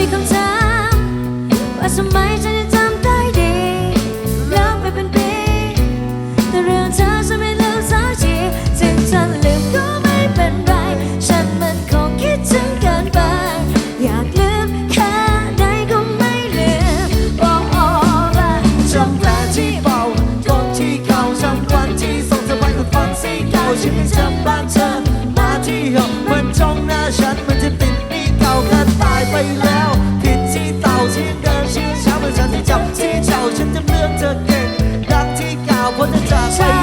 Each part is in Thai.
มีคำถามว่าทำไมฉัน จำที่เจ้าฉันจำเรื่องเธอเก่งดังที่กล่าเพราะเธอจากไป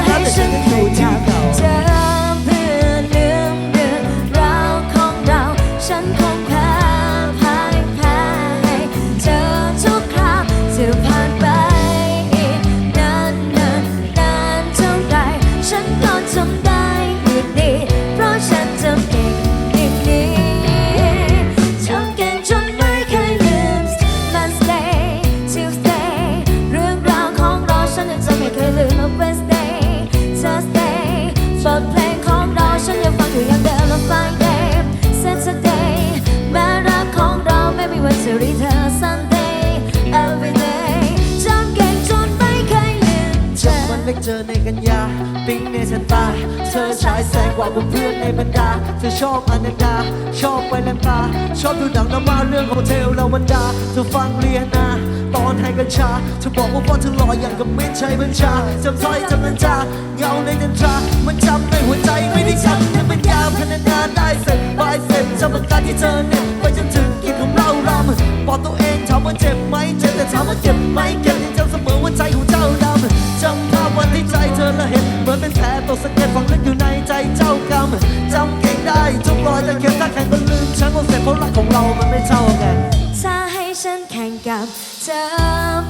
เธอจำวันเล็กเจอในกันยาปิ๊งในฉันตา เธอฉายแสงกว่าเพื่อนในบรรดา เธอชอบอนันดา ชอบไปลันตา ชอบดูหนังน้ำมาเรื่องโฮเทลแล้ววันดา เธอฟังเรียนา ตอนให้กัญชา เธอบอกว่าพ่อเธอหล่ออย่างกับเม่นชัยบัญชาจำถ้อยจำนันจาเงาในจันทรา มันจำในหัวใจไม่ได้จำในปัญญาพนันงาได้เสร็จบายเสร็จจำประการที่เธอเหน็บไปจนถึงกินของเรารำบอกตัวเองถามว่าเจ็บไหมเจ็บแต่ถามว่าเจ็บไหมเก็บยังจำเสมอว่าใจของเจ้าดำจำ วันที่ใจเธอละเห็นเหมือนเป็นแผลตกสะเก็ดฝังลึกอยู่ในใจเจ้ากรรมจำเก่งได้ทุกรอยแต่เข็บถ้าแข่งก็ลืมฉันว่าเสร็จเพราะรักของเรามันไม่เท่ากันถ้าให้ฉันแข่งกับเธอ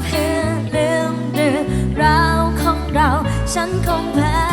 เพื่อลืมเรื่องราวของเรา ฉันคงแพ้